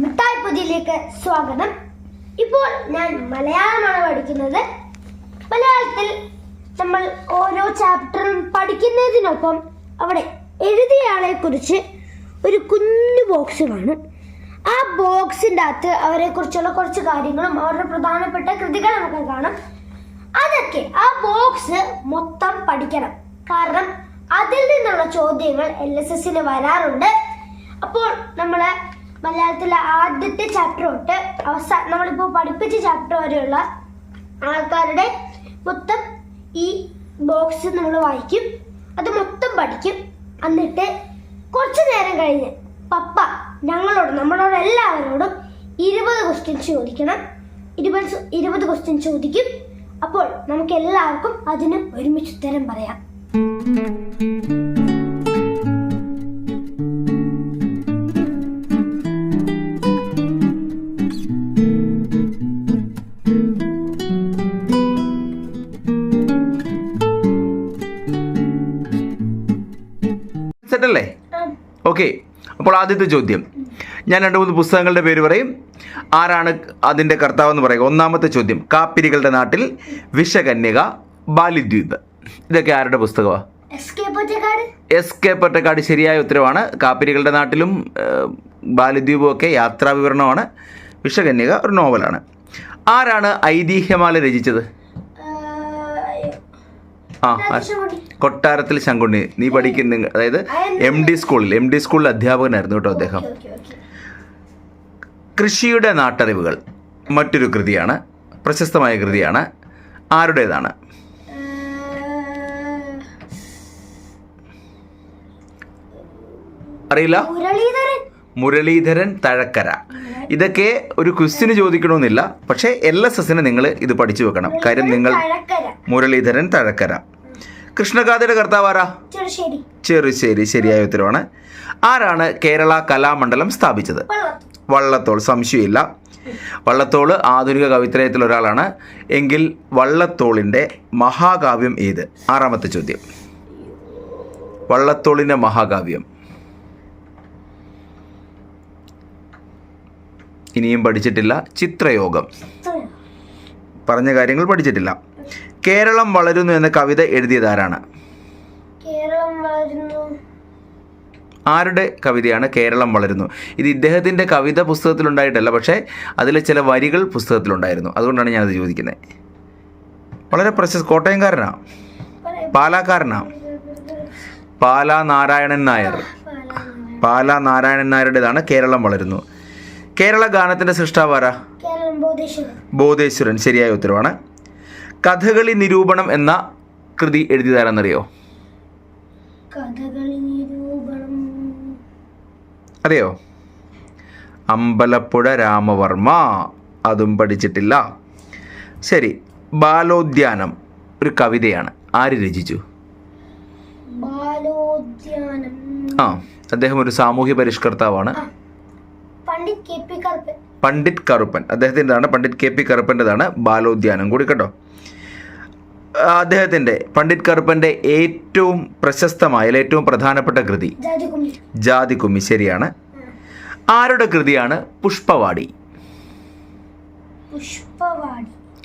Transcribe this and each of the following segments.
മിഠായി പൊതിയിലേക്ക് സ്വാഗതം. ഇപ്പോൾ ഞാൻ മലയാളമാണ് പഠിക്കുന്നത്. മലയാളത്തിൽ നമ്മൾ ഓരോ ചാപ്റ്ററും പഠിക്കുന്നതിനൊപ്പം അവിടെ എഴുതിയയാളെ കുറിച്ച് ഒരു കുഞ്ഞു ബോക്സ് കാണും ആ ബോക്സിന്റെ അകത്ത് അവരെ കുറിച്ചുള്ള കുറച്ച് കാര്യങ്ങളും അവരുടെ പ്രധാനപ്പെട്ട കൃതികൾ നമുക്ക് കാണാം. അതൊക്കെ ആ ബോക്സ് മൊത്തം പഠിക്കണം. കാരണം അതിൽ നിന്നുള്ള ചോദ്യങ്ങൾ എൽ എസ് എസിന് വരാറുണ്ട്. അപ്പോൾ നമ്മൾ മലയാളത്തിലെ ആദ്യത്തെ ചാപ്റ്റർ തൊട്ട് അവസാന നമ്മളിപ്പോൾ പഠിപ്പിച്ച ചാപ്റ്റർ വരെയുള്ള ആൾക്കാരുടെ മൊത്തം ഈ ബോക്സ് നമ്മൾ വായിക്കും. അത് മൊത്തം പഠിക്കും. എന്നിട്ട് കുറച്ച് നേരം കഴിഞ്ഞ് പപ്പ ഞങ്ങളോട് നമ്മളോട് എല്ലാവരോടും ഇരുപത് ക്വസ്റ്റ്യൻ ചോദിക്കണം. ഇരുപത് ഇരുപത് ക്വസ്റ്റ്യൻ ചോദിക്കും. അപ്പോൾ നമുക്ക് എല്ലാവർക്കും അതിന് ഒരുമിച്ച് ഉത്തരം പറയാം. അല്ലേ ഓക്കെ. അപ്പോൾ ആദ്യത്തെ ചോദ്യം. ഞാൻ രണ്ട് മൂന്ന് പുസ്തകങ്ങളുടെ പേര് പറയും. ആരാണ് അതിന്റെ കർത്താവ് എന്ന് പറയുക? ഒന്നാമത്തെ ചോദ്യം. കാപ്പിരികളുടെ നാട്ടിൽ വിഷകന്യക ബാലിദ്വീപ്. ഇതൊക്കെ ആരുടെ പുസ്തകമാണ് എസ് കെ പൊറ്റക്കാട്. ശരിയായ ഉത്തരവാണ്. കാപ്പിരികളുടെ നാട്ടിലും ബാലിദ്വീപും ഒക്കെ യാത്രാ വിവരണമാണ് വിഷകന്യക ഒരു നോവലാണ്. ആരാണ് ഐതിഹ്യമാല രചിച്ചത്? ആ കൊട്ടാരത്തിൽ ശങ്കുണ്ണി. നീ പഠിക്കുന്ന അതായത് എം ഡി സ്കൂളിൽ എം ഡി സ്കൂളിൽ അധ്യാപകനായിരുന്നു കേട്ടോ അദ്ദേഹം. കൃഷിയുടെ നാട്ടറിവുകൾ മറ്റൊരു കൃതിയാണ് പ്രശസ്തമായ കൃതിയാണ് ആരുടേതാണ്? അറിയില്ല? മുരളീധരൻ. തഴക്കര. ഇതൊക്കെ ഒരു ക്വസ്റ്റിന് ചോദിക്കണമെന്നില്ല പക്ഷേ എൽ എസ് എസിന് നിങ്ങൾ ഇത് പഠിച്ചു വെക്കണം. കാര്യം നിങ്ങൾ മുരളീധരൻ തഴക്കര. കൃഷ്ണഗാഥയുടെ കർത്താവ് ആരാ ചെറുശ്ശേരി ശരിയായ ഉത്തരവാണ്. ആരാണ് കേരള കലാമണ്ഡലം സ്ഥാപിച്ചത്? വള്ളത്തോൾ. വള്ളത്തോൾ സംശയമില്ല. വള്ളത്തോൾ ആധുനിക കവിത്രയത്തിൽ ഒരാളാണ്. എങ്കിൽ വള്ളത്തോളിന്റെ മഹാകാവ്യം ഏത്? ആറാമത്തെ ചോദ്യം. വള്ളത്തോളിന്റെ മഹാകാവ്യം. ഇനിയും പഠിച്ചിട്ടില്ല. ചിത്രയോഗം. പറഞ്ഞ കാര്യങ്ങൾ പഠിച്ചിട്ടില്ല. കേരളം വളരുന്നു എന്ന കവിത എഴുതിയതാരാണ് കേരളം വളരുന്നു. ആരുടെ കവിതയാണ് കേരളം വളരുന്നു? ഇത് ഇദ്ദേഹത്തിന്റെ കവിത പുസ്തകത്തിലുണ്ടായിട്ടല്ല പക്ഷേ അതിലെ ചില വരികൾ പുസ്തകത്തിലുണ്ടായിരുന്നു. അതുകൊണ്ടാണ് ഞാനത് ചോദിക്കുന്നത്. വളരെ പ്രശസ്ത കോട്ടയംകാരനാണ് പാലാക്കാരനാണ് പാല നാരായണൻ നായർ. പാല നാരായണൻ നായരുടേതാണ് കേരളം വളരുന്നു. കേരള ഗാനത്തിന്റെ സൃഷ്ടാവാരാ? ബോധേശ്വരൻ. ശരിയായ ഉത്തരവാണ്. കഥകളി നിരൂപണം എന്ന കൃതി എഴുതിയതാരെന്നറിയോ? അറിയോ? അമ്പലപ്പുഴ രാമവർമ്മ. അതും പഠിച്ചിട്ടില്ല. ശരി ബാലോദ്യാനം ഒരു കവിതയാണ്. ആര് രചിച്ചു? ആ അദ്ദേഹം ഒരു സാമൂഹ്യ പരിഷ്കർത്താവാണ്. Pandit K P Karuppan. അദ്ദേഹത്തിന്റെതാണ് Pandit K P കറുപ്പന്റെതാണ് ബാലോദ്യാനം. കൂടി കേട്ടോ അദ്ദേഹത്തിന്റെ പണ്ഡിറ്റ് കറുപ്പന്റെ ഏറ്റവും പ്രശസ്തമായ ഏറ്റവും പ്രധാനപ്പെട്ട കൃതി? ജാതികുമ്മി. ശരിയാണ്. ആരുടെ കൃതിയാണ്? പുഷ്പവാടി.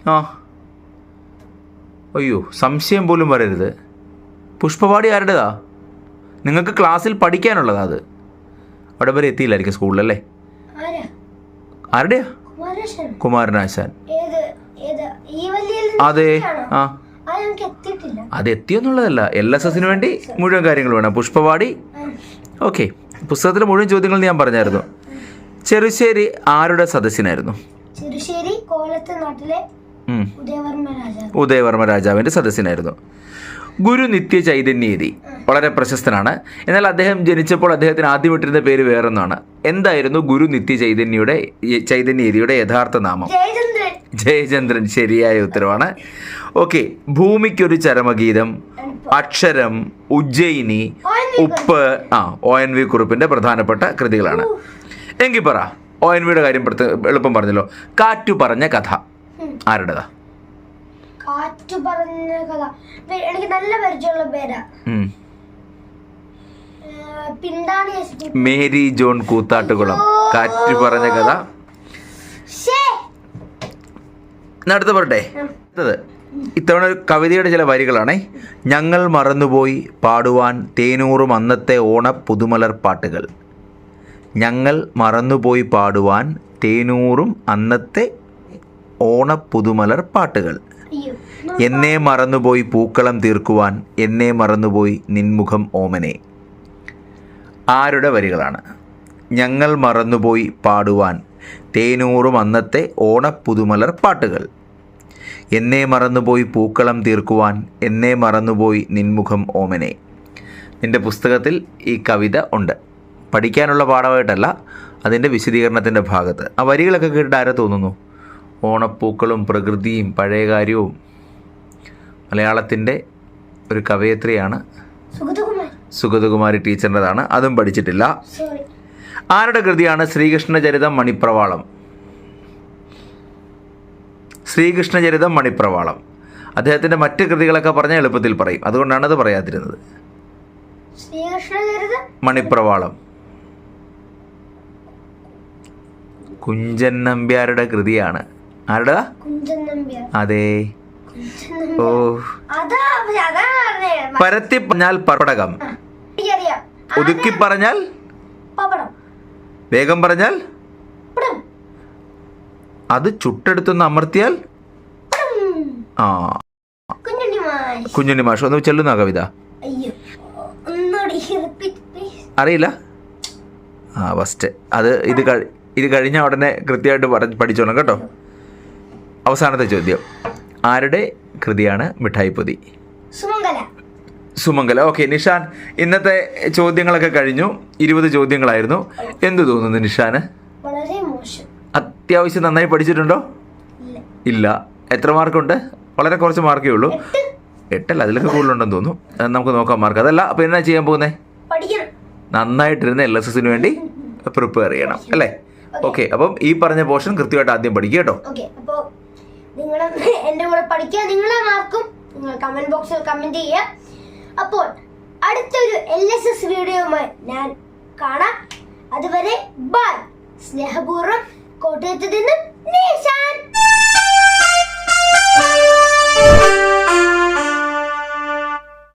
ആ. അയ്യോ സംശയം പോലും വരരുത്. പുഷ്പവാടി ആരുടേതാ? നിങ്ങൾക്ക് ക്ലാസ്സിൽ പഠിക്കാനുള്ളതാ അത്. അവിടെ വരെ എത്തിയില്ലായിരിക്കും സ്കൂളിലല്ലേ ആരാ? ആരുടെയാ? കുമാരനാശാൻ. അതെ. ആ. അത് എത്തിയെന്നുള്ളതല്ല. എൽ എസ് എസിന് വേണ്ടി മുഴുവൻ കാര്യങ്ങൾ വേണം. പുഷ്പവാടി. ഓക്കെ പുസ്തകത്തിലെ മുഴുവൻ ചോദ്യങ്ങൾ ഞാൻ പറഞ്ഞായിരുന്നു. ചെറുശ്ശേരി ആരുടെ സദസ്യനായിരുന്നു ചെറുശ്ശേരി കോലത്ത് നാട്ടിലെ ഉദയവർമ്മ രാജാവിന്റെ സദസ്യനായിരുന്നു ഗുരു നിത്യ ചൈതന്യേതി വളരെ പ്രശസ്തനാണ്. എന്നാൽ അദ്ദേഹം ജനിച്ചപ്പോൾ അദ്ദേഹത്തിന് ആദ്യം ഇട്ടിരുന്ന പേര് വേറൊന്നാണ്. എന്തായിരുന്നു ഗുരു നിത്യ ചൈതന്യയുടെ ചൈതന്യേതിയുടെ യഥാർത്ഥ നാമം? ജയചന്ദ്രൻ ശരിയായ ഉത്തരവാണ്. ഓക്കെ ഭൂമിക്കൊരു ചരമഗീതം അക്ഷരം ഉജ്ജയിനി ഉപ്പ് ആ ഒ എൻ വി കുറിപ്പിന്റെ പ്രധാനപ്പെട്ട കൃതികളാണ്. എങ്കിൽ പറ ഒ എൻ വിയുടെ കാര്യം എളുപ്പം പറഞ്ഞല്ലോ. കാറ്റു പറഞ്ഞ കഥ. ആരുടേതാ? കാറ്റു പറഞ്ഞ കഥ. എനിക്ക് നല്ല പരിചയമുള്ള പേരാ. മേരി ജോൺ കൂത്താട്ടുകുളം കാറ്റ് പറഞ്ഞ കഥ. എന്നാ അടുത്ത പറട്ടെ? അടുത്തത്. ഇത്തവണ ഒരു കവിതയുടെ ചില വരികളാണേ. ഞങ്ങൾ മറന്നുപോയി പാടുവാൻ തേനൂറും അന്നത്തെ ഓണ പുതുമലർ പാട്ടുകൾ. ഞങ്ങൾ മറന്നുപോയി പാടുവാൻ തേനൂറും അന്നത്തെ ഓണ പുതുമലർ പാട്ടുകൾ. എന്നെ മറന്നുപോയി പൂക്കളം തീർക്കുവാൻ എന്നെ മറന്നുപോയി നിൻമുഖം ഓമനെ. ആരുടെ വരികളാണ്? ഞങ്ങൾ മറന്നുപോയി പാടുവാൻ തേനൂറും അന്നത്തെ ഓണ പുതുമലർ പാട്ടുകൾ. എന്നെ മറന്നുപോയി പൂക്കളം തീർക്കുവാൻ എന്നെ മറന്നുപോയി നിൻമുഖം ഓമനെ. നിന്റെ പുസ്തകത്തിൽ ഈ കവിത ഉണ്ട്. പഠിക്കാനുള്ള പാഠമായിട്ടല്ല അതിന്റെ വിശദീകരണത്തിന്റെ ഭാഗത്ത്. ആ വരികളൊക്കെ കേട്ടിട്ട് ആരെ തോന്നുന്നു? ഓണപ്പൂക്കളും പ്രകൃതിയും പഴയ കാര്യവും. മലയാളത്തിന്റെ ഒരു കവയത്രിയാണ് സുഗതകുമാരി. ടീച്ചറിന്റെതാണ്. അതും പഠിച്ചിട്ടില്ല. ആരുടെ കൃതിയാണ് ശ്രീകൃഷ്ണചരിതം മണിപ്രവാളം? ശ്രീകൃഷ്ണചരിതം മണിപ്രവാളം. അദ്ദേഹത്തിന്റെ മറ്റ് കൃതികളൊക്കെ പറഞ്ഞാൽ എളുപ്പത്തിൽ പറയും. അതുകൊണ്ടാണ് അത് പറയാതിരുന്നത്. മണിപ്രവാളം. കുഞ്ചൻ നമ്പ്യാരുടെ കൃതിയാണ്. ആരുടെ? അതെ. ഓ പരത്തി പറഞ്ഞാൽ പടകം ഒതുക്കി പറഞ്ഞാൽ? വേഗം പറഞ്ഞാൽ? അത് ചുട്ടെടുത്തൊന്ന് അമർത്തിയാൽ? ആ. കുഞ്ഞുണ്ണി മാഷ് ഒന്ന് ചെല്ലുന്ന കവിത? അറിയില്ല? ആ ഫസ്റ്റ് അത് ഇത് ഇത് കഴിഞ്ഞ ഉടനെ കൃത്യമായിട്ട് പറ പഠിച്ചോണം കേട്ടോ. അവസാനത്തെ ചോദ്യം. ആരുടെ കൃതിയാണ് മിഠായി പൊതി? സുമംഗല. ഓക്കെ നിഷാൻ ഇന്നത്തെ ചോദ്യങ്ങളൊക്കെ കഴിഞ്ഞു. ഇരുപത് ചോദ്യങ്ങളായിരുന്നു. എന്തു തോന്നുന്നു നിഷാന്? അത്യാവശ്യം നന്നായി പഠിച്ചിട്ടുണ്ടോ? ഇല്ല. എത്ര മാർക്കുണ്ട്? വളരെ കുറച്ച് മാർക്കേ ഉള്ളൂ. എട്ട്. എട്ടല്ല അതിലൊക്കെ കൂടുതലുണ്ടെന്ന് തോന്നുന്നു. നമുക്ക് നോക്കാം മാർക്ക്. അതല്ല അപ്പോൾ എന്നാ ചെയ്യാൻ പോകുന്നേ? നന്നായിട്ടിരുന്ന എൽ എസ് എസിന് വേണ്ടി പ്രിപ്പയർ ചെയ്യണം അല്ലേ? ഓക്കെ. അപ്പം ഈ പറഞ്ഞ പോർഷൻ കൃത്യമായിട്ട് ആദ്യം പഠിക്കുക കേട്ടോ. ഓക്കെ അപ്പോ നിങ്ങൾ എന്റെ കൂടെ പഠിക്കുക. നിങ്ങളെ മാർക്കും നിങ്ങൾ കമന്റ് ബോക്സിൽ കമന്റ് ചെയ്യുക. അപ്പോൾ അടുത്തൊരു എൽ എസ് എസ് വീഡിയോയുമായി ഞാൻ കാണാം. അതുവരെ ബൈ സ്നേഹപൂർവം കോട്ടയത്ത് നിന്നും നിഷാൻ